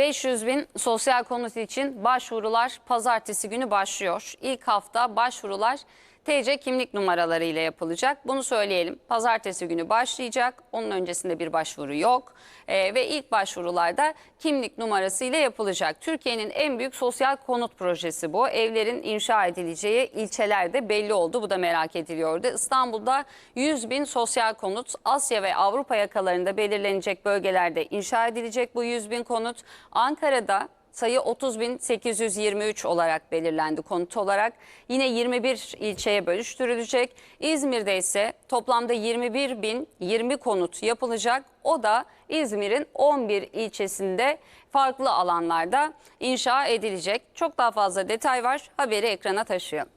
500 bin sosyal konut için başvurular pazartesi günü başlıyor. İlk hafta başvurular TC kimlik numaraları ile yapılacak. Bunu söyleyelim. Pazartesi günü başlayacak. Onun öncesinde bir başvuru yok. Ee, ve ilk başvurularda kimlik numarası ile yapılacak. Türkiye'nin en büyük sosyal konut projesi bu. Evlerin inşa edileceği ilçelerde belli oldu. Bu da merak ediliyordu. İstanbul'da 100 bin sosyal konut Asya ve Avrupa yakalarında belirlenecek bölgelerde inşa edilecek bu 100 bin konut. Ankara'da sayı 30.823 olarak belirlendi konut olarak. Yine 21 ilçeye bölüştürülecek. İzmir'de ise toplamda 21.020 konut yapılacak. O da İzmir'in 11 ilçesinde farklı alanlarda inşa edilecek. Çok daha fazla detay var. Haberi ekrana taşıyalım.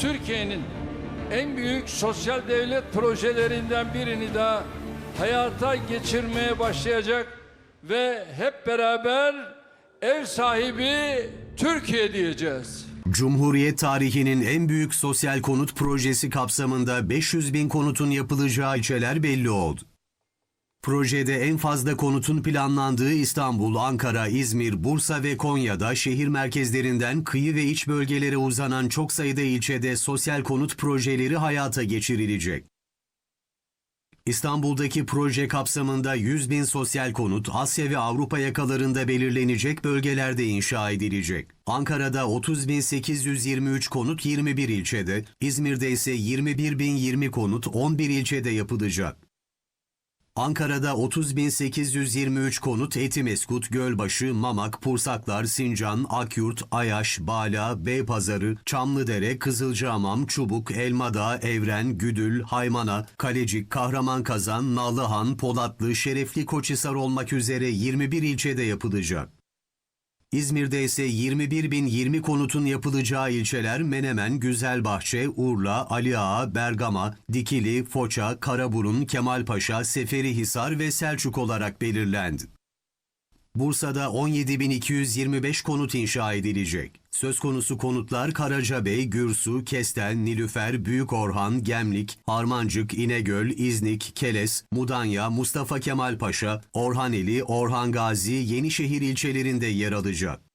Türkiye'nin en büyük sosyal devlet projelerinden birini daha hayata geçirmeye başlayacak ve hep beraber ev sahibi Türkiye diyeceğiz. Cumhuriyet tarihinin en büyük sosyal konut projesi kapsamında 500 bin konutun yapılacağı ilçeler belli oldu. Projede en fazla konutun planlandığı İstanbul, Ankara, İzmir, Bursa ve Konya'da şehir merkezlerinden kıyı ve iç bölgelere uzanan çok sayıda ilçede sosyal konut projeleri hayata geçirilecek. İstanbul'daki proje kapsamında 100 bin sosyal konut Asya ve Avrupa yakalarında belirlenecek bölgelerde inşa edilecek. Ankara'da 30.823 konut 21 ilçede, İzmir'de ise 21.020 konut 11 ilçede yapılacak. Ankara'da 30.823 konut Etimeskut, Gölbaşı, Mamak, Pursaklar, Sincan, Akyurt, Ayaş, Bala, Beypazarı, Çamlıdere, Kızılcahamam, Çubuk, Elmadağ, Evren, Güdül, Haymana, Kalecik, Kahramankazan, Nallıhan, Polatlı, Şerefli Koçhisar olmak üzere 21 ilçede yapılacak. İzmir'de ise 21.020 konutun yapılacağı ilçeler Menemen, Güzelbahçe, Urla, Ali Ağa, Bergama, Dikili, Foça, Karaburun, Kemalpaşa, Seferihisar ve Selçuk olarak belirlendi. Bursa'da 17.225 konut inşa edilecek. Söz konusu konutlar Karacabey, Gürsu, Kestel, Nilüfer, Büyükorhan, Gemlik, Harmancık, İnegöl, İznik, Keles, Mudanya, Mustafa Kemal Paşa, Orhaneli, Orhan Gazi, Yenişehir ilçelerinde yer alacak.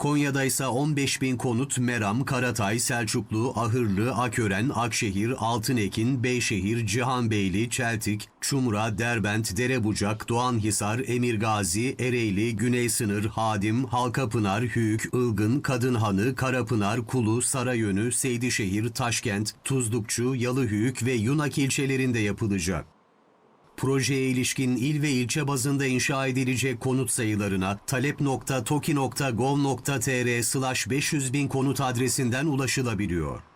Konya'da ise 15 bin konut Meram, Karatay, Selçuklu, Ahırlı, Akören, Akşehir, Altınekin, Beyşehir, Cihanbeyli, Çeltik, Çumra, Derbent, Derebucak, Doğanhisar, Emirgazi, Ereğli, Güney Sınır, Hadim, Halkapınar, Hüyük, Ilgın, Kadınhanı, Karapınar, Kulu, Sarayönü, Seydişehir, Taşkent, Tuzlukçu, Yalıhüyük ve Yunak ilçelerinde yapılacak. Projeye ilişkin il ve ilçe bazında inşa edilecek konut sayılarına talep.toki.gov.tr slash 500 bin konut adresinden ulaşılabiliyor.